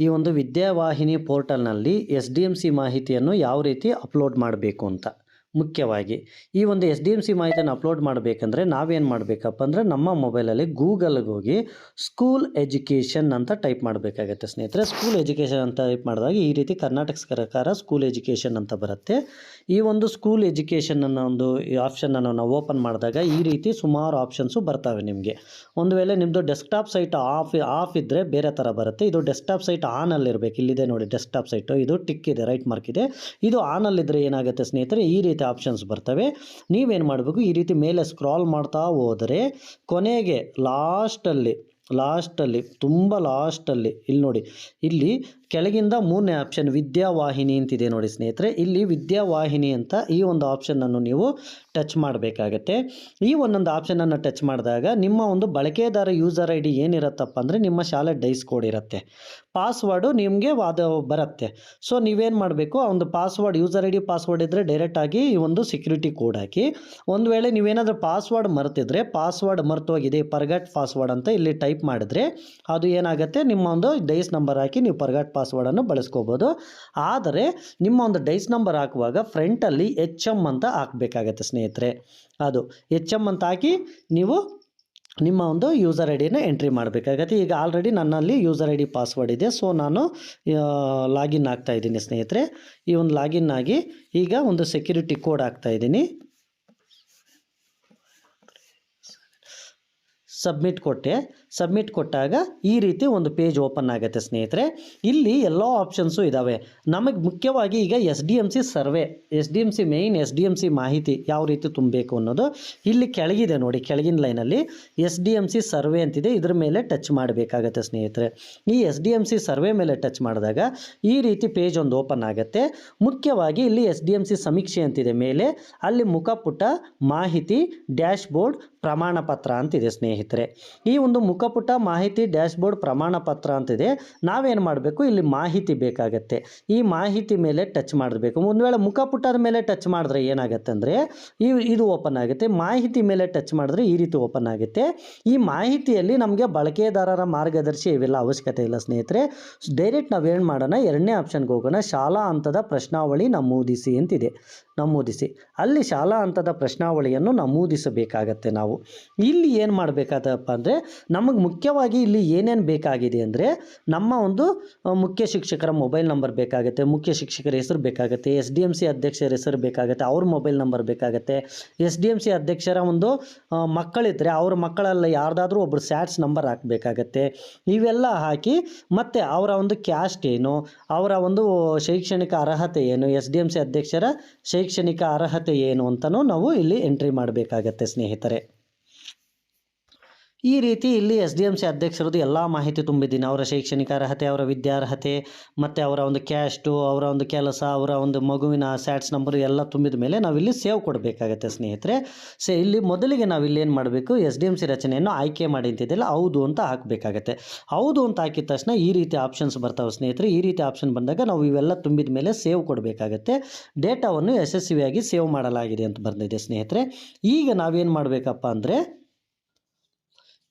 ಈ ಒಂದು ವಿದ್ಯಾವಾಹಿನಿ ಪೋರ್ಟಲ್ನಲ್ಲಿ ಎಸ್ ಡಿ ಎಂ ಸಿ ಮಾಹಿತಿಯನ್ನು ಯಾವ ರೀತಿ ಅಪ್ಲೋಡ್ ಮಾಡಬೇಕು ಅಂತ. ಮುಖ್ಯವಾಗಿ. ಈ ಒಂದು ಎಸ್ ಡಿ ಎಂ ಸಿ ಮಾಹಿತಿಯನ್ನು ಅಪ್ಲೋಡ್ ಮಾಡಬೇಕಂದ್ರೆ ನಾವೇನು ಮಾಡಬೇಕಪ್ಪ ಅಂದರೆ ನಮ್ಮ ಮೊಬೈಲಲ್ಲಿ ಗೂಗಲ್ಗೆ ಹೋಗಿ ಸ್ಕೂಲ್ ಎಜುಕೇಷನ್ ಅಂತ ಟೈಪ್ ಮಾಡಬೇಕಾಗತ್ತೆ ಸ್ನೇಹಿತರೆ. ಸ್ಕೂಲ್ ಎಜುಕೇಷನ್ ಅಂತ ಟೈಪ್ ಮಾಡಿದಾಗ ಈ ರೀತಿ ಕರ್ನಾಟಕ ಸರ್ಕಾರ ಸ್ಕೂಲ್ ಎಜುಕೇಷನ್ ಅಂತ ಬರುತ್ತೆ. ಈ ಒಂದು ಸ್ಕೂಲ್ ಎಜುಕೇಷನ್ ಅನ್ನೋ ಒಂದು ಆಪ್ಷನನ್ನು ನಾವು ಓಪನ್ ಮಾಡಿದಾಗ ಈ ರೀತಿ ಸುಮಾರು ಆಪ್ಷನ್ಸು ಬರ್ತವೆ ನಿಮಗೆ. ಒಂದು ವೇಳೆ ನಿಮ್ಮದು ಡೆಸ್ಕ್ಟಾಪ್ ಸೈಟ್ ಆಫ್ ಆಫ್ ಇದ್ದರೆ ಬೇರೆ ಥರ ಬರುತ್ತೆ. ಇದು ಡೆಸ್ಕ್ಟಾಪ್ ಸೈಟ್ ಆನಲ್ಲಿರಬೇಕು ಇಲ್ಲಿದೆ ನೋಡಿ ಡೆಸ್ಕ್ಟಾಪ್ ಸೈಟು. ಇದು ಟಿಕ್ ಇದೆ, ರೈಟ್ ಮಾರ್ಕ್ ಇದೆ. ಇದು ಆನಲ್ಲಿದ್ದರೆ ಏನಾಗುತ್ತೆ ಸ್ನೇಹಿತರೆ, ಈ ರೀತಿ ಆಪ್ಷನ್ಸ್ ಬರ್ತವೆ. ನೀವೇನು ಮಾಡಬೇಕು? ಈ ರೀತಿ ಮೇಲೆ ಸ್ಕ್ರಾಲ್ ಮಾಡ್ತಾ ಹೋದರೆ ಕೊನೆಗೆ ಲಾಸ್ಟಲ್ಲಿ ಲಾಸ್ಟಲ್ಲಿ ತುಂಬ ಲಾಸ್ಟಲ್ಲಿ ಇಲ್ಲಿ ನೋಡಿ. ಇಲ್ಲಿ ಕೆಳಗಿಂದ ಮೂರನೇ ಆಪ್ಷನ್ ವಿದ್ಯಾವಾಹಿನಿ ಅಂತಿದೆ ನೋಡಿ ಸ್ನೇಹಿತರೆ. ಇಲ್ಲಿ ವಿದ್ಯಾವಾಹಿನಿ ಅಂತ ಈ ಒಂದು ಆಪ್ಷನನ್ನು ನೀವು ಟಚ್ ಮಾಡಬೇಕಾಗತ್ತೆ. ಈ ಒಂದೊಂದು ಆಪ್ಷನನ್ನು ಟಚ್ ಮಾಡಿದಾಗ ನಿಮ್ಮ ಒಂದು ಬಳಕೆದಾರ ಯೂಸರ್ ಐ ಡಿ ಏನಿರುತ್ತಪ್ಪ ಅಂದರೆ ನಿಮ್ಮ ಶಾಲೆ ಡೈಸ್ ಕೋಡ್ ಇರುತ್ತೆ. ಪಾಸ್ವರ್ಡು ನಿಮಗೆ ವಾದ ಬರುತ್ತೆ. ಸೊ ನೀವೇನು ಮಾಡಬೇಕು? ಆ ಒಂದು password user I D password ಇದ್ದರೆ ಡೈರೆಕ್ಟಾಗಿ ಈ ಒಂದು ಸೆಕ್ಯೂರಿಟಿ ಕೋಡ್ ಹಾಕಿ, ಒಂದು ವೇಳೆ ನೀವೇನಾದರೂ ಪಾಸ್ವರ್ಡ್ ಮರೆತಿದ್ರೆ ಪಾಸ್ವರ್ಡ್ ಮರ್ತೋಗಿದೆ ಪರ್ಗಟ್ ಪಾಸ್ವರ್ಡ್ ಅಂತ ಇಲ್ಲಿ ಟೈಪ್ ಮಾಡಿದ್ರೆ ಅದು ಏನಾಗುತ್ತೆ? ನಿಮ್ಮ ಒಂದು ಡೈಸ್ ನಂಬರ್ ಹಾಕಿ ನೀವು ಪರ್ಗಾಟ್ ಪಾಸ್ವರ್ಡನ್ನು ಬಳಸ್ಕೋಬೋದು. ಆದರೆ ನಿಮ್ಮ ಒಂದು ಡೈಸ್ ನಂಬರ್ ಹಾಕುವಾಗ ಫ್ರಂಟಲ್ಲಿ ಎಚ್ ಎಂ ಅಂತ ಹಾಕಬೇಕಾಗತ್ತೆ ಸ್ನೇಹಿತರೆ. ಅದು ಎಚ್ ಎಂ ಅಂತ ಹಾಕಿ ನೀವು ನಿಮ್ಮ ಒಂದು ಯೂಸರ್ ಐ ಡಿನ ಎಂಟ್ರಿ ಮಾಡಬೇಕಾಗತ್ತೆ. ಈಗ ಆಲ್ರೆಡಿ ನನ್ನಲ್ಲಿ ಯೂಸರ್ ಐ ಡಿ ಪಾಸ್ವರ್ಡ್ ಇದೆ. ಸೊ ನಾನು ಲಾಗಿನ್ ಆಗ್ತಾ ಇದ್ದೀನಿ ಸ್ನೇಹಿತರೆ. ಈ ಒಂದು ಲಾಗಿನ್ ಆಗಿ ಈಗ ಒಂದು ಸೆಕ್ಯೂರಿಟಿ ಕೋಡ್ ಹಾಕ್ತಾ ಇದ್ದೀನಿ. ಸಬ್ಮಿಟ್ ಕೊಟ್ಟೆ. ಸಬ್ಮಿಟ್ ಕೊಟ್ಟಾಗ ಈ ರೀತಿ ಒಂದು ಪೇಜ್ ಓಪನ್ ಆಗುತ್ತೆ ಸ್ನೇಹಿತರೆ. ಇಲ್ಲಿ ಎಲ್ಲ ಆಪ್ಷನ್ಸು ಇದ್ದಾವೆ ನಮಗೆ ಮುಖ್ಯವಾಗಿ ಈಗ S D M C survey S D M C main S D M C ಮಾಹಿತಿ ಯಾವ ರೀತಿ ತುಂಬಬೇಕು ಅನ್ನೋದು ಇಲ್ಲಿ ಕೆಳಗಿದೆ ನೋಡಿ, ಕೆಳಗಿನ ಲೈನಲ್ಲಿ S D M C survey ಅಂತಿದೆ. ಇದ್ರ ಮೇಲೆ ಟಚ್ ಮಾಡಬೇಕಾಗತ್ತೆ ಸ್ನೇಹಿತರೆ. ಈ S D M C survey ಮೇಲೆ ಟಚ್ ಮಾಡಿದಾಗ ಈ ರೀತಿ ಪೇಜ್ ಒಂದು ಓಪನ್ ಆಗುತ್ತೆ. ಮುಖ್ಯವಾಗಿ ಇಲ್ಲಿ ಎಸ್ ಡಿ ಎಂ ಸಿ ಸಮೀಕ್ಷೆ ಅಂತಿದೆ. ಮೇಲೆ ಅಲ್ಲಿ ಮುಖಪುಟ ಮಾಹಿತಿ ಡ್ಯಾಶ್ ಬೋರ್ಡ್ ಪ್ರಮಾಣ ಪತ್ರ ಅಂತಿದೆ ಸ್ನೇಹಿತರೆ. ಈ ಒಂದು ಮುಖಪುಟ ಮಾಹಿತಿ ಡ್ಯಾಶ್ಬೋರ್ಡ್ ಪ್ರಮಾಣ ಪತ್ರ ಅಂತಿದೆ. ನಾವೇನು ಮಾಡಬೇಕು? ಇಲ್ಲಿ ಮಾಹಿತಿ ಬೇಕಾಗತ್ತೆ. ಈ ಮಾಹಿತಿ ಮೇಲೆ ಟಚ್ ಮಾಡಬೇಕು. ಒಂದು ವೇಳೆ ಮುಖಪುಟದ ಮೇಲೆ ಟಚ್ ಮಾಡಿದ್ರೆ ಏನಾಗುತ್ತೆ ಅಂದರೆ, ಈ ಇದು ಓಪನ್ ಆಗುತ್ತೆ. ಮಾಹಿತಿ ಮೇಲೆ ಟಚ್ ಮಾಡಿದ್ರೆ ಈ ರೀತಿ ಓಪನ್ ಆಗುತ್ತೆ. ಈ ಮಾಹಿತಿಯಲ್ಲಿ ನಮಗೆ ಬಳಕೆದಾರರ ಮಾರ್ಗದರ್ಶಿ ಇವೆಲ್ಲ ಅವಶ್ಯಕತೆ ಇಲ್ಲ ಸ್ನೇಹಿತರೆ. ಡೈರೆಕ್ಟ್ ನಾವೇನು ಮಾಡೋಣ? ಎರಡನೇ ಆಪ್ಷನ್ಗೆ ಹೋಗೋಣ. ಶಾಲಾ ಹಂತದ ಪ್ರಶ್ನಾವಳಿ ನಮೂದಿಸಿ ಅಂತಿದೆ. ನಮೂದಿಸಿ. ಅಲ್ಲಿ ಶಾಲಾ ಹಂತದ ಪ್ರಶ್ನಾವಳಿಯನ್ನು ನಮೂದಿಸಬೇಕಾಗತ್ತೆ ನಾವು. ಇಲ್ಲಿ ಏನು ಮಾಡಬೇಕಾದಪ್ಪ ಅಂದರೆ, ನಮಗೆ ಮುಖ್ಯವಾಗಿ ಇಲ್ಲಿ ಏನೇನು ಬೇಕಾಗಿದೆ ಅಂದರೆ ನಮ್ಮ ಒಂದು ಮುಖ್ಯ ಶಿಕ್ಷಕರ ಮೊಬೈಲ್ ನಂಬರ್ ಬೇಕಾಗುತ್ತೆ, ಮುಖ್ಯ ಶಿಕ್ಷಕರ ಹೆಸರು ಬೇಕಾಗುತ್ತೆ, ಎಸ್ ಡಿ ಎಂ ಸಿ ಅಧ್ಯಕ್ಷರ ಹೆಸರು ಬೇಕಾಗುತ್ತೆ, ಅವ್ರ ಮೊಬೈಲ್ ನಂಬರ್ ಬೇಕಾಗುತ್ತೆ. ಎಸ್ ಡಿ ಎಂ ಸಿ ಅಧ್ಯಕ್ಷರ ಒಂದು ಮಕ್ಕಳಿದ್ದರೆ ಅವ್ರ ಮಕ್ಕಳಲ್ಲ ಯಾರ್ದಾದ್ರೂ ಒಬ್ಬರು ಸ್ಯಾಟ್ಸ್ ನಂಬರ್ ಹಾಕಬೇಕಾಗತ್ತೆ. ಇವೆಲ್ಲ ಹಾಕಿ ಮತ್ತು ಅವರ ಒಂದು ಕ್ಯಾಸ್ಟ್ ಏನು, ಅವರ ಒಂದು ಶೈಕ್ಷಣಿಕ ಅರ್ಹತೆ ಏನು, ಎಸ್ ಡಿ ಎಂ ಸಿ ಅಧ್ಯಕ್ಷರ ಶೈಕ್ಷಣಿಕ ಅರ್ಹತೆ ಏನು ಅಂತಲೂ ನಾವು ಇಲ್ಲಿ ಎಂಟ್ರಿ ಮಾಡಬೇಕಾಗತ್ತೆ ಸ್ನೇಹಿತರೆ. ಈ ರೀತಿ ಇಲ್ಲಿ ಎಸ್ ಡಿ ಎಂ ಸಿ ಅಧ್ಯಕ್ಷರದ್ದು ಎಲ್ಲ ಮಾಹಿತಿ ತುಂಬಿದ್ದೀನಿ. ಅವರ ಶೈಕ್ಷಣಿಕ ಅರ್ಹತೆ, ಅವರ ವಿದ್ಯಾರ್ಹತೆ ಮತ್ತು ಅವರ ಒಂದು ಕ್ಯಾಸ್ಟು ಅವರ ಒಂದು ಕೆಲಸ, ಅವರ ಒಂದು ಮಗುವಿನ ಸ್ಯಾಟ್ಸ್ ನಂಬರ್ ಎಲ್ಲ ತುಂಬಿದ ಮೇಲೆ ನಾವಿಲ್ಲಿ ಸೇವ್ ಕೊಡಬೇಕಾಗತ್ತೆ ಸ್ನೇಹಿತರೆ. ಸೊ ಇಲ್ಲಿ ಮೊದಲಿಗೆ ನಾವಿಲ್ಲಿ ಏನು ಮಾಡಬೇಕು? ಎಸ್ ಡಿ ಎಂ ಸಿ ರಚನೆಯನ್ನು ಆಯ್ಕೆ ಮಾಡಿ ಹೌದು ಅಂತ ಹಾಕಬೇಕಾಗತ್ತೆ. ಹೌದು ಅಂತ ಹಾಕಿದ ತಕ್ಷಣ ಈ ರೀತಿ ಆಪ್ಷನ್ಸ್ ಬರ್ತಾವೆ ಸ್ನೇಹಿತರೆ. ಈ ರೀತಿ ಆಪ್ಷನ್ ಬಂದಾಗ ನಾವು ಇವೆಲ್ಲ ತುಂಬಿದ ಮೇಲೆ ಸೇವ್ ಕೊಡಬೇಕಾಗತ್ತೆ. ಡೇಟಾವನ್ನು ಯಶಸ್ವಿಯಾಗಿ ಸೇವ್ ಮಾಡಲಾಗಿದೆ ಅಂತ ಬಂದಿದೆ ಸ್ನೇಹಿತರೆ. ಈಗ ನಾವೇನು ಮಾಡಬೇಕಪ್ಪ ಅಂದರೆ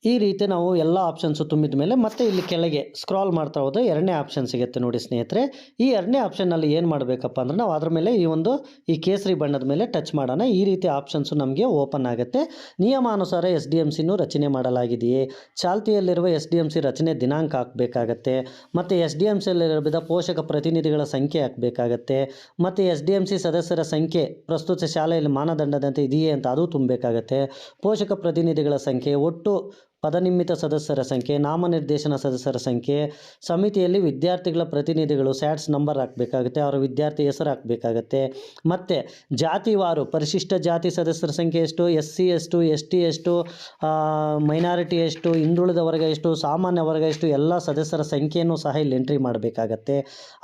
ಈ ರೀತಿ ನಾವು ಎಲ್ಲ ಆಪ್ಷನ್ಸು ತುಂಬಿದ ಮೇಲೆ ಮತ್ತೆ ಇಲ್ಲಿ ಕೆಳಗೆ ಸ್ಕ್ರಾಲ್ ಮಾಡ್ತಾ ಹೋದ್ರೆ ಎರಡನೇ ಆಪ್ಷನ್ ಸಿಗುತ್ತೆ ನೋಡಿ ಸ್ನೇಹಿತರೆ. ಈ ಎರಡನೇ ಆಪ್ಷನ್ನಲ್ಲಿ ಏನು ಮಾಡಬೇಕಪ್ಪ ಅಂದ್ರೆ ನಾವು ಅದ್ರ ಮೇಲೆ ಈ ಒಂದು ಈ ಕೇಸರಿ ಬಣ್ಣದ ಮೇಲೆ ಟಚ್ ಮಾಡೋಣ. ಈ ರೀತಿ ಆಪ್ಷನ್ಸು ನಮಗೆ ಓಪನ್ ಆಗುತ್ತೆ. ನಿಯಮಾನುಸಾರ ಎಸ್ ಡಿ ಎಂ ಸಿನೂ ರಚನೆ ಮಾಡಲಾಗಿದೆಯೇ? ಚಾಲ್ತಿಯಲ್ಲಿರುವ ಎಸ್ ಡಿ ಎಂ ಸಿ ರಚನೆ ದಿನಾಂಕ ಹಾಕಬೇಕಾಗತ್ತೆ. ಮತ್ತು ಎಸ್ ಡಿ ಎಂ ಸಿಯಲ್ಲಿರುವ ಪೋಷಕ ಪ್ರತಿನಿಧಿಗಳ ಸಂಖ್ಯೆ ಹಾಕಬೇಕಾಗತ್ತೆ. ಮತ್ತು ಎಸ್ ಡಿ ಎಂ ಸಿ ಸದಸ್ಯರ ಸಂಖ್ಯೆ ಪ್ರಸ್ತುತ ಶಾಲೆಯಲ್ಲಿ ಮಾನದಂಡದಂತೆ ಇದೆಯೇ ಅಂತ ಅದು ತುಂಬಬೇಕಾಗತ್ತೆ. ಪೋಷಕ ಪ್ರತಿನಿಧಿಗಳ ಸಂಖ್ಯೆ ಒಟ್ಟು ಪದನಿಮಿತ್ತ ಸದಸ್ಯರ ಸಂಖ್ಯೆ, ನಾಮನಿರ್ದೇಶನ ಸದಸ್ಯರ ಸಂಖ್ಯೆ, ಸಮಿತಿಯಲ್ಲಿ ವಿದ್ಯಾರ್ಥಿಗಳ ಪ್ರತಿನಿಧಿಗಳು ಸ್ಯಾಟ್ಸ್ ನಂಬರ್ ಹಾಕಬೇಕಾಗುತ್ತೆ, ಅವರ ವಿದ್ಯಾರ್ಥಿ ಹೆಸರು ಹಾಕಬೇಕಾಗತ್ತೆ. ಮತ್ತು ಜಾತಿವಾರು ಪರಿಶಿಷ್ಟ ಜಾತಿ ಸದಸ್ಯರ ಸಂಖ್ಯೆ ಎಷ್ಟು, ಎಸ್ ಸಿ ಎಷ್ಟು, ಎಸ್ ಟಿ ಎಷ್ಟು ಮೈನಾರಿಟಿ ಎಷ್ಟು, ಹಿಂದುಳಿದ ವರ್ಗ ಎಷ್ಟು, ಸಾಮಾನ್ಯ ವರ್ಗ ಎಷ್ಟು, ಎಲ್ಲ ಸದಸ್ಯರ ಸಂಖ್ಯೆಯನ್ನು ಸಹ ಇಲ್ಲಿ ಎಂಟ್ರಿ ಮಾಡಬೇಕಾಗತ್ತೆ.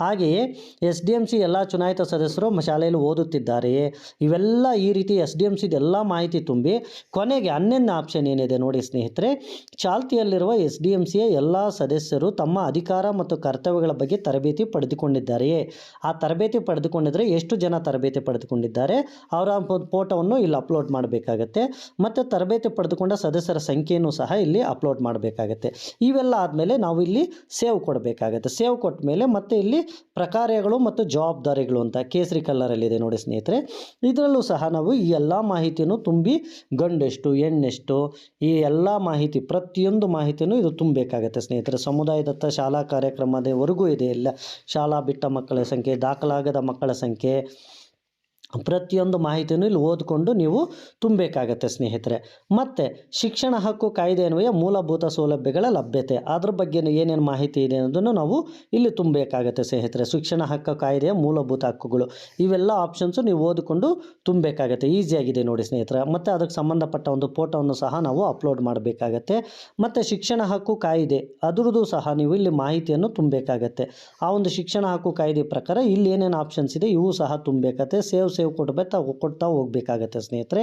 ಹಾಗೆಯೇ ಎಸ್ ಡಿ ಎಂ ಸಿ ಎಲ್ಲ ಚುನಾಯಿತ ಸದಸ್ಯರು ಶಾಲೆಯಲ್ಲಿ ಓದುತ್ತಿದ್ದಾರೆಯೇ? ಇವೆಲ್ಲ ಈ ರೀತಿ ಎಸ್ ಡಿ ಎಂ ಸಿದೆಲ್ಲ ಮಾಹಿತಿ ತುಂಬಿ ಕೊನೆಗೆ ಹನ್ನೊಂದನೇ ಆಪ್ಷನ್ ಏನಿದೆ ನೋಡಿ ಸ್ನೇಹಿತರೆ ಚಾಲ್ತಿಯಲ್ಲಿರುವ ಎಸ್ ಡಿ ಎಂ ಎಲ್ಲ ಸದಸ್ಯರು ತಮ್ಮ ಅಧಿಕಾರ ಮತ್ತು ಕರ್ತವ್ಯಗಳ ಬಗ್ಗೆ ತರಬೇತಿ ಪಡೆದುಕೊಂಡಿದ್ದಾರೆಯೇ? ಆ ತರಬೇತಿ ಪಡೆದುಕೊಂಡಿದ್ದರೆ ಎಷ್ಟು ಜನ ತರಬೇತಿ ಪಡೆದುಕೊಂಡಿದ್ದಾರೆ? ಅವರ ಫೋಟೋವನ್ನು ಇಲ್ಲಿ ಅಪ್ಲೋಡ್ ಮಾಡಬೇಕಾಗತ್ತೆ. ಮತ್ತು ತರಬೇತಿ ಪಡೆದುಕೊಂಡ ಸದಸ್ಯರ ಸಂಖ್ಯೆಯನ್ನು ಸಹ ಇಲ್ಲಿ ಅಪ್ಲೋಡ್ ಮಾಡಬೇಕಾಗತ್ತೆ. ಇವೆಲ್ಲ ಆದಮೇಲೆ ನಾವು ಇಲ್ಲಿ ಸೇವ್ ಕೊಡಬೇಕಾಗತ್ತೆ. ಸೇವ್ ಕೊಟ್ಟ ಮೇಲೆ ಮತ್ತೆ ಇಲ್ಲಿ ಪ್ರಕಾರಗಳು ಮತ್ತು ಜವಾಬ್ದಾರಿಗಳು ಅಂತ ಕೇಸರಿ ಕಲ್ಲರಲ್ಲಿದೆ ನೋಡಿ ಸ್ನೇಹಿತರೆ. ಇದರಲ್ಲೂ ಸಹ ನಾವು ಈ ಎಲ್ಲ ಮಾಹಿತಿಯನ್ನು ತುಂಬಿ ಗಂಡೆಷ್ಟು, ಹೆಣ್ಣೆಷ್ಟು ಈ ಎಲ್ಲ ಮಾಹಿತಿ ಪ್ರತಿಯೊಂದು ಮಾಹಿತಿಯೂ ಇದು ತುಂಬಬೇಕಾಗತ್ತೆ. ಸ್ನೇಹಿತರೆ, ಸಮುದಾಯದತ್ತ ಶಾಲಾ ಕಾರ್ಯಕ್ರಮದವರೆಗೂ ಇದೆ. ಎಲ್ಲ ಶಾಲಾ ಬಿಟ್ಟ ಮಕ್ಕಳ ಸಂಖ್ಯೆ, ದಾಖಲಾಗದ ಮಕ್ಕಳ ಸಂಖ್ಯೆ ಪ್ರತಿಯೊಂದು ಮಾಹಿತಿಯನ್ನು ಇಲ್ಲಿ ಓದಿಕೊಂಡು ನೀವು ತುಂಬಬೇಕಾಗತ್ತೆ ಸ್ನೇಹಿತರೆ. ಮತ್ತು ಶಿಕ್ಷಣ ಹಕ್ಕು, ಕಾಯ್ದೆ ಅನ್ವಯ ಮೂಲಭೂತ ಸೌಲಭ್ಯಗಳ ಲಭ್ಯತೆ, ಅದ್ರ ಬಗ್ಗೆ ಏನೇನು ಮಾಹಿತಿ ಇದೆ ಅನ್ನೋದನ್ನು ನಾವು ಇಲ್ಲಿ ತುಂಬಬೇಕಾಗತ್ತೆ ಸ್ನೇಹಿತರೆ. ಶಿಕ್ಷಣ ಹಕ್ಕು, ಕಾಯ್ದೆಯ ಮೂಲಭೂತ ಹಕ್ಕುಗಳು, ಇವೆಲ್ಲ ಆಪ್ಷನ್ಸು ನೀವು ಓದಿಕೊಂಡು ತುಂಬಬೇಕಾಗತ್ತೆ. ಈಸಿಯಾಗಿದೆ ನೋಡಿ ಸ್ನೇಹಿತರೆ. ಮತ್ತು ಅದಕ್ಕೆ ಸಂಬಂಧಪಟ್ಟ ಒಂದು ಫೋಟೋವನ್ನು ಸಹ ನಾವು ಅಪ್ಲೋಡ್ ಮಾಡಬೇಕಾಗತ್ತೆ. ಮತ್ತು ಶಿಕ್ಷಣ ಹಕ್ಕು, ಕಾಯ್ದೆ, ಅದರದ್ದು ಸಹ ನೀವು ಇಲ್ಲಿ ಮಾಹಿತಿಯನ್ನು ತುಂಬಬೇಕಾಗತ್ತೆ. ಆ ಒಂದು ಶಿಕ್ಷಣ ಹಕ್ಕು, ಕಾಯ್ದೆ ಪ್ರಕಾರ ಇಲ್ಲಿ ಏನೇನು ಆಪ್ಷನ್ಸ್ ಇದೆ ಇವು ಸಹ ತುಂಬಬೇಕಾಗತ್ತೆ. ಸೇವ್ ಸೇವ್ ಕೊಡ್ಬೇಕು ಕೊಡ್ತಾ ಹೋಗ್ಬೇಕಾಗತ್ತೆ ಸ್ನೇಹಿತರೆ.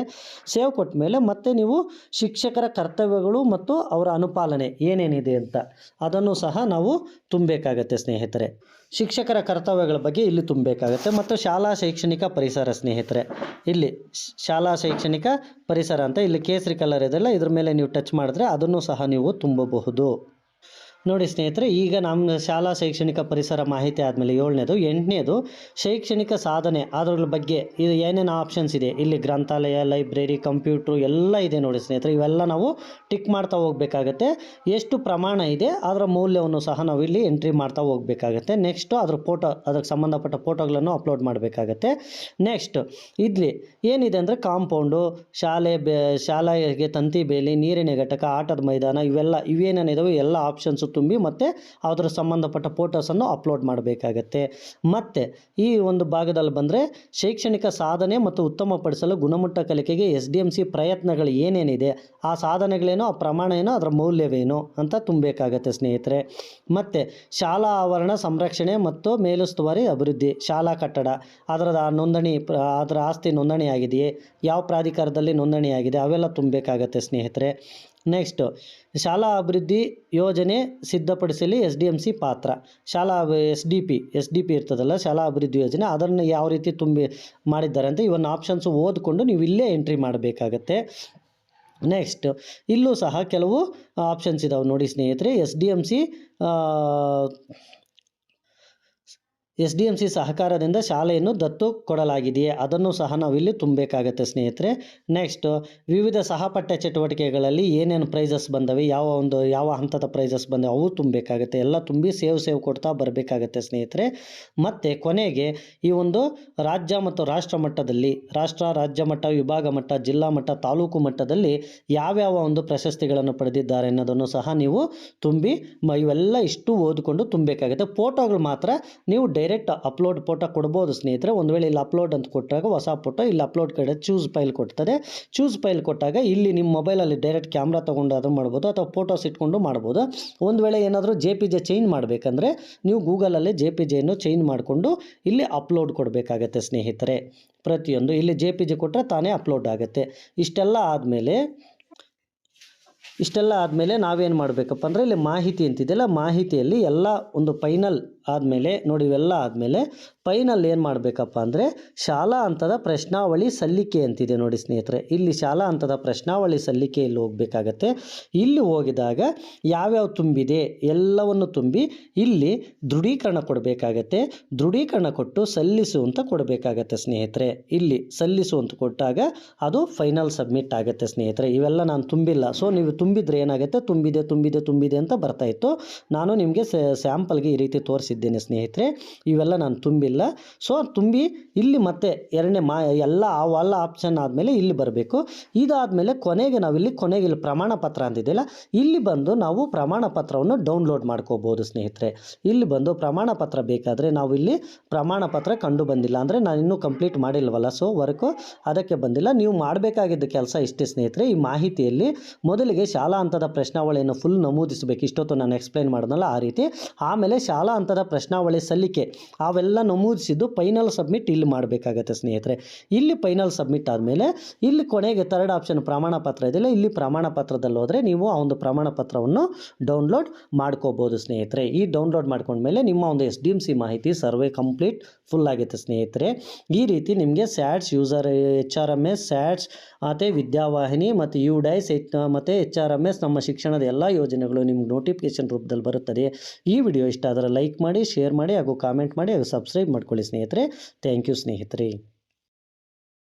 ಸೇವ್ ಕೊಟ್ಟ ಮೇಲೆ ಮತ್ತೆ ನೀವು ಶಿಕ್ಷಕರ ಕರ್ತವ್ಯಗಳು ಮತ್ತು ಅವರ ಅನುಪಾಲನೆ ಏನೇನಿದೆ ಅಂತ ಅದನ್ನು ಸಹ ನಾವು ತುಂಬಬೇಕಾಗತ್ತೆ ಸ್ನೇಹಿತರೆ. ಶಿಕ್ಷಕರ ಕರ್ತವ್ಯಗಳ ಬಗ್ಗೆ ಇಲ್ಲಿ ತುಂಬಬೇಕಾಗತ್ತೆ ಮತ್ತು ಶಾಲಾ ಶೈಕ್ಷಣಿಕ ಪರಿಸರ ಸ್ನೇಹಿತರೆ. ಇಲ್ಲಿ ಶಾಲಾ ಶೈಕ್ಷಣಿಕ ಪರಿಸರ ಅಂತ ಇಲ್ಲಿ ಕೇಸರಿ ಕಲರ್ ಇದೆಲ್ಲ ಇದ್ರ ಮೇಲೆ ನೀವು ಟಚ್ ಮಾಡಿದ್ರೆ ಅದನ್ನು ಸಹ ನೀವು ತುಂಬಬಹುದು. ನೋಡಿ ಸ್ನೇಹಿತರೆ, ಈಗ ನಮ್ಮ ಶಾಲಾ ಶೈಕ್ಷಣಿಕ ಪರಿಸರ ಮಾಹಿತಿ ಆದಮೇಲೆ ಏಳನೇದು, ಎಂಟನೇದು ಶೈಕ್ಷಣಿಕ ಸಾಧನೆ ಅದರ ಬಗ್ಗೆ ಇದು ಏನೇನು ಆಪ್ಷನ್ಸ್ ಇದೆ? ಇಲ್ಲಿ ಗ್ರಂಥಾಲಯ ಲೈಬ್ರರಿ ಕಂಪ್ಯೂಟ್ರು ಎಲ್ಲ ಇದೆ ನೋಡಿ ಸ್ನೇಹಿತರೆ. ಇವೆಲ್ಲ ನಾವು ಟಿಕ್ ಮಾಡ್ತಾ ಹೋಗಬೇಕಾಗತ್ತೆ. ಎಷ್ಟು ಪ್ರಮಾಣ ಇದೆ, ಅದರ ಮೌಲ್ಯವನ್ನು ಸಹ ನಾವು ಇಲ್ಲಿ ಎಂಟ್ರಿ ಮಾಡ್ತಾ ಹೋಗಬೇಕಾಗತ್ತೆ. ನೆಕ್ಸ್ಟು ಅದ್ರ ಫೋಟೋ ಅದಕ್ಕೆ ಸಂಬಂಧಪಟ್ಟ ಫೋಟೋಗಳನ್ನು ಅಪ್ಲೋಡ್ ಮಾಡಬೇಕಾಗತ್ತೆ. ನೆಕ್ಸ್ಟ್ ಇಲ್ಲಿ ಏನಿದೆ ಅಂದರೆ ಕಾಂಪೌಂಡು ಶಾಲೆ ಬೆ, ಶಾಲೆಗೆ ತಂತಿ ಬೇಲಿ, ನೀರಿನ ಘಟಕ, ಆಟದ ಮೈದಾನ, ಇವೆಲ್ಲ, ಇವೇನೇನಿದಾವೆ? ಎಲ್ಲ ಆಪ್ಷನ್ಸು ತುಂಬಿ ಮತ್ತು ಅದರ ಸಂಬಂಧಪಟ್ಟ ಫೋಟೋಸನ್ನು ಅಪ್ಲೋಡ್ ಮಾಡಬೇಕಾಗತ್ತೆ. ಮತ್ತು ಈ ಒಂದು ಭಾಗದಲ್ಲಿ ಬಂದರೆ ಶೈಕ್ಷಣಿಕ ಸಾಧನೆ ಮತ್ತು ಉತ್ತಮಪಡಿಸಲು ಗುಣಮಟ್ಟ ಕಲಿಕೆಗೆ ಎಸ್ ಡಿ ಎಂ ಸಿ ಪ್ರಯತ್ನಗಳು ಏನೇನಿದೆ? ಆ ಸಾಧನೆಗಳೇನೋ, ಆ ಪ್ರಮಾಣ ಏನೋ, ಅದರ ಮೌಲ್ಯವೇನು ಅಂತ ತುಂಬಬೇಕಾಗತ್ತೆ ಸ್ನೇಹಿತರೆ. ಮತ್ತು ಶಾಲಾ ಆವರಣ ಸಂರಕ್ಷಣೆ ಮತ್ತು ಮೇಲುಸ್ತುವಾರಿ ಅಭಿವೃದ್ಧಿ, ಶಾಲಾ ಕಟ್ಟಡ ಅದರ ನೋಂದಣಿ ಅದರ ಆಸ್ತಿ ನೋಂದಣಿ ಆಗಿದೆಯೇ ಯಾವ ಪ್ರಾಧಿಕಾರದಲ್ಲಿ ನೋಂದಣಿ ಆಗಿದೆ ಅವೆಲ್ಲ ತುಂಬಬೇಕಾಗತ್ತೆ ಸ್ನೇಹಿತರೆ. ನೆಕ್ಸ್ಟು ಶಾಲಾ ಅಭಿವೃದ್ಧಿ ಯೋಜನೆ ಸಿದ್ಧಪಡಿಸಲಿ ಎಸ್ ಡಿ ಎಂ ಸಿ ಪಾತ್ರ. ಶಾಲಾ S D P S D P ಇರ್ತದಲ್ಲ, ಶಾಲಾ ಅಭಿವೃದ್ಧಿ ಯೋಜನೆ ಅದನ್ನು ಯಾವ ರೀತಿ ತುಂಬಿ ಮಾಡಿದ್ದಾರೆ ಅಂತ ಇವನ್ನ ಆಪ್ಷನ್ಸ್ ಓದಿಕೊಂಡು ನೀವು ಇಲ್ಲೇ ಎಂಟ್ರಿ ಮಾಡಬೇಕಾಗತ್ತೆ. ನೆಕ್ಸ್ಟ್ ಇಲ್ಲೂ ಸಹ ಕೆಲವು ಆಪ್ಷನ್ಸ್ ಇದಾವೆ ನೋಡಿ ಸ್ನೇಹಿತರೆ. S D M C S D M C ಸಹಕಾರದಿಂದ ಶಾಲೆಯನ್ನು ದತ್ತು ಕೊಡಲಾಗಿದೆಯೇ? ಅದನ್ನು ಸಹ ನಾವಿಲ್ಲಿ ತುಂಬಬೇಕಾಗತ್ತೆ ಸ್ನೇಹಿತರೆ. ನೆಕ್ಸ್ಟ್ ವಿವಿಧ ಸಹಪಠ್ಯ ಚಟುವಟಿಕೆಗಳಲ್ಲಿ ಏನೇನು ಪ್ರೈಸಸ್ ಬಂದವೆ? ಯಾವ ಒಂದು, ಯಾವ ಹಂತದ ಪ್ರೈಸಸ್ ಬಂದವೆ? ಅವು ತುಂಬಬೇಕಾಗತ್ತೆ. ಎಲ್ಲ ತುಂಬಿ ಸೇವ್ ಸೇವ್ ಕೊಡ್ತಾ ಬರಬೇಕಾಗತ್ತೆ ಸ್ನೇಹಿತರೆ. ಮತ್ತು ಕೊನೆಗೆ ಈ ಒಂದು ರಾಜ್ಯ ಮತ್ತು ರಾಷ್ಟ್ರ ಮಟ್ಟದಲ್ಲಿ, ರಾಷ್ಟ್ರ, ರಾಜ್ಯ ಮಟ್ಟ, ವಿಭಾಗ ಮಟ್ಟ, ಜಿಲ್ಲಾ ಮಟ್ಟ, ತಾಲೂಕು ಮಟ್ಟದಲ್ಲಿ ಯಾವ್ಯಾವ ಒಂದು ಪ್ರಶಸ್ತಿಗಳನ್ನು ಪಡೆದಿದ್ದಾರೆ ಅನ್ನೋದನ್ನು ಸಹ ನೀವು ತುಂಬಿ ಇವೆಲ್ಲ ಇಷ್ಟು ಓದಿಕೊಂಡು ತುಂಬಬೇಕಾಗುತ್ತೆ. ಫೋಟೋಗಳು ಮಾತ್ರ ನೀವು ಡೈರೆಕ್ಟ್ ಅಪ್ಲೋಡ್ ಫೋಟೋ ಕೊಡ್ಬೋದು ಸ್ನೇಹಿತರೆ. ಒಂದು ವೇಳೆ ಇಲ್ಲಿ ಅಪ್ಲೋಡ್ ಅಂತ ಕೊಟ್ಟಾಗ ಹೊಸ ಫೋಟೋ, ಇಲ್ಲಿ ಅಪ್ಲೋಡ್ ಕಡೆ ಚೂಸ್ ಫೈಲ್ ಕೊಡ್ತದೆ. ಚೂಸ್ ಫೈಲ್ ಕೊಟ್ಟಾಗ ಇಲ್ಲಿ ನಿಮ್ಮ ಮೊಬೈಲಲ್ಲಿ ಡೈರೆಕ್ಟ್ ಕ್ಯಾಮ್ರಾ ತೊಗೊಂಡು ಅದು ಮಾಡ್ಬೋದು ಅಥವಾ ಫೋಟೋಸ್ ಇಟ್ಕೊಂಡು ಮಾಡ್ಬೋದು. ಒಂದು ವೇಳೆ ಏನಾದರೂ ಜೆ ಪಿ ಜೆ ಚೇಂಜ್ ಮಾಡಬೇಕಂದ್ರೆ ನೀವು ಗೂಗಲಲ್ಲೇ ಜೆ ಪಿ ಜೆಯನ್ನು ಚೇಂಜ್ ಮಾಡಿಕೊಂಡು ಇಲ್ಲಿ ಅಪ್ಲೋಡ್ ಕೊಡಬೇಕಾಗತ್ತೆ ಸ್ನೇಹಿತರೆ. ಪ್ರತಿಯೊಂದು ಇಲ್ಲಿ ಜೆ ಪಿ ಜೆ ಕೊಟ್ಟರೆ ತಾನೇ ಅಪ್ಲೋಡ್ ಆಗುತ್ತೆ. ಇಷ್ಟೆಲ್ಲ ಆದಮೇಲೆ ಇಷ್ಟೆಲ್ಲ ಆದಮೇಲೆ ನಾವೇನು ಮಾಡಬೇಕಪ್ಪ ಅಂದರೆ ಇಲ್ಲಿ ಮಾಹಿತಿ ಅಂತಿದೆಯಲ್ಲ, ಮಾಹಿತಿಯಲ್ಲಿ ಎಲ್ಲ ಒಂದು ಫೈನಲ್ ಆದಮೇಲೆ ನೋಡಿ ಇವೆಲ್ಲ ಆದಮೇಲೆ ಫೈನಲ್ ಏನು ಮಾಡಬೇಕಪ್ಪ ಅಂದರೆ ಶಾಲಾ ಹಂತದ ಪ್ರಶ್ನಾವಳಿ ಸಲ್ಲಿಕೆ ಅಂತಿದೆ ನೋಡಿ ಸ್ನೇಹಿತರೆ. ಇಲ್ಲಿ ಶಾಲಾ ಹಂತದ ಪ್ರಶ್ನಾವಳಿ ಸಲ್ಲಿಕೆಯಲ್ಲಿ ಹೋಗಬೇಕಾಗತ್ತೆ? ಇಲ್ಲಿ ಹೋಗಿದಾಗ ಯಾವ್ಯಾವ ತುಂಬಿದೆ? ಎಲ್ಲವನ್ನು ತುಂಬಿ ಇಲ್ಲಿ ದೃಢೀಕರಣ ಕೊಡಬೇಕಾಗತ್ತೆ. ದೃಢೀಕರಣ ಕೊಟ್ಟು ಸಲ್ಲಿಸು ಅಂತ ಕೊಡಬೇಕಾಗತ್ತೆ ಸ್ನೇಹಿತರೆ. ಇಲ್ಲಿ ಸಲ್ಲಿಸು ಅಂತ ಕೊಟ್ಟಾಗ ಅದು ಫೈನಲ್ ಸಬ್ಮಿಟ್ ಆಗುತ್ತೆ ಸ್ನೇಹಿತರೆ. ಇವೆಲ್ಲ ನಾನು ತುಂಬಿಲ್ಲ. ಸೊ ನೀವು ತುಂಬಿದ್ರೆ ಏನಾಗುತ್ತೆ? ತುಂಬಿದೆ ತುಂಬಿದೆ ತುಂಬಿದೆ ಅಂತ ಬರ್ತಾ ಇತ್ತು. ನಾನು ನಿಮಗೆ ಸ್ಯಾಂಪಲ್ಗೆ ಈ ರೀತಿ ತೋರಿಸಿದ್ದೇನೆ ಸ್ನೇಹಿತರೆ. ಇವೆಲ್ಲ ನಾನು ತುಂಬಿಲ್ಲ. ಸೊ, ತುಂಬಿ ಇಲ್ಲಿ ಮತ್ತೆ ಎರಡನೇ ಮಾ, ಎಲ್ಲ ಅವೆಲ್ಲ ಆಪ್ಷನ್ ಆದಮೇಲೆ ಇಲ್ಲಿ ಬರಬೇಕು. ಇದಾದಮೇಲೆ ಕೊನೆಗೆ ನಾವಿಲ್ಲಿ ಕೊನೆಗೆ ಇಲ್ಲಿ ಪ್ರಮಾಣ ಪತ್ರ ಇಲ್ಲಿ ಬಂದು ನಾವು ಪ್ರಮಾಣ ಪತ್ರವನ್ನು ಡೌನ್ಲೋಡ್ ಮಾಡ್ಕೋಬೋದು ಸ್ನೇಹಿತರೆ. ಇಲ್ಲಿ ಬಂದು ಪ್ರಮಾಣ ಪತ್ರ ಬೇಕಾದರೆ ನಾವು ಇಲ್ಲಿ ಪ್ರಮಾಣ ಪತ್ರ ಕಂಡು ಬಂದಿಲ್ಲ ಅಂದರೆ ನಾನು ಇನ್ನೂ ಕಂಪ್ಲೀಟ್ ಮಾಡಿಲ್ವಲ್ಲ. ಸೊ, ವರ್ಕು ಅದಕ್ಕೆ ಬಂದಿಲ್ಲ. ನೀವು ಮಾಡಬೇಕಾಗಿದ್ದ ಕೆಲಸ ಇಷ್ಟೇ ಸ್ನೇಹಿತರೆ. ಈ ಮಾಹಿತಿಯಲ್ಲಿ ಮೊದಲಿಗೆ ಶಾಲಾ ಹಂತದ ಪ್ರಶ್ನಾವಳಿಯನ್ನು ಫುಲ್ ನಮೂದಿಸಬೇಕು. ಇಷ್ಟೊತ್ತು ನಾನು ಎಕ್ಸ್ಪ್ಲೈನ್ ಮಾಡಿದ್ನಲ್ಲ ಆ ರೀತಿ. ಆಮೇಲೆ ಶಾಲಾ ಹಂತದ ಪ್ರಶ್ನಾವಳಿ ಸಲ್ಲಿಕೆ. ಅವೆಲ್ಲ ನಮೂದಿಸಿದ್ದು ಫೈನಲ್ ಸಬ್ಮಿಟ್ ಇಲ್ಲಿ ಮಾಡಬೇಕಾಗತ್ತೆ ಸ್ನೇಹಿತರೆ. ಇಲ್ಲಿ ಫೈನಲ್ ಸಬ್ಮಿಟ್ ಆದಮೇಲೆ ಇಲ್ಲಿ ಕೊನೆಗೆ ಥರ್ಡ್ ಆಪ್ಷನ್ ಪ್ರಮಾಣ ಪತ್ರ ಇದೆಯಲ್ಲ, ಇಲ್ಲಿ ಪ್ರಮಾಣ ಪತ್ರದಲ್ಲಿ ಹೋದರೆ ನೀವು ಆ ಒಂದು ಪ್ರಮಾಣ ಪತ್ರವನ್ನು ಡೌನ್ಲೋಡ್ ಮಾಡ್ಕೋಬೋದು ಸ್ನೇಹಿತರೆ. ಈ ಡೌನ್ಲೋಡ್ ಮಾಡ್ಕೊಂಡ್ಮೇಲೆ ನಿಮ್ಮ ಒಂದು ಎಸ್ ಡಿ ಎಂ ಸಿ ಮಾಹಿತಿ ಸರ್ವೆ ಕಂಪ್ಲೀಟ್ ಫುಲ್ ಆಗುತ್ತೆ ಸ್ನೇಹಿತರೆ. ಈ ರೀತಿ ನಿಮಗೆ SATS user H R M S SATS ಮತ್ತು ವಿದ್ಯಾವಾಹಿನಿ, ಮತ್ತು ಯು ಡೈಸ್ ಮತ್ತು ಎಚ್ ಆರ್ ಎಸ್ ನಮ್ಮ ಶಿಕ್ಷಣದ ಎಲ್ಲ ಯೋಜನೆಗಳು ನಿಮ್ಗೆ ನೋಟಿಫಿಕೇಶನ್ ರೂಪದಲ್ಲಿ ಬರುತ್ತದೆ. ಈ ವಿಡಿಯೋ ಇಷ್ಟ ಆದರೆ ಲೈಕ್ ಮಾಡಿ ಶೇರ್ ಮಾಡಿ ಹಾಗೂ ಕಾಮೆಂಟ್ ಮಾಡಿ ಹಾಗೂ ಸಬ್ಸ್ಕ್ರೈಬ್ ಮಾಡ್ಕೊಳ್ಳಿ ಸ್ನೇಹಿತರೆ. ಥ್ಯಾಂಕ್ ಯು ಸ್ನೇಹಿತರೆ.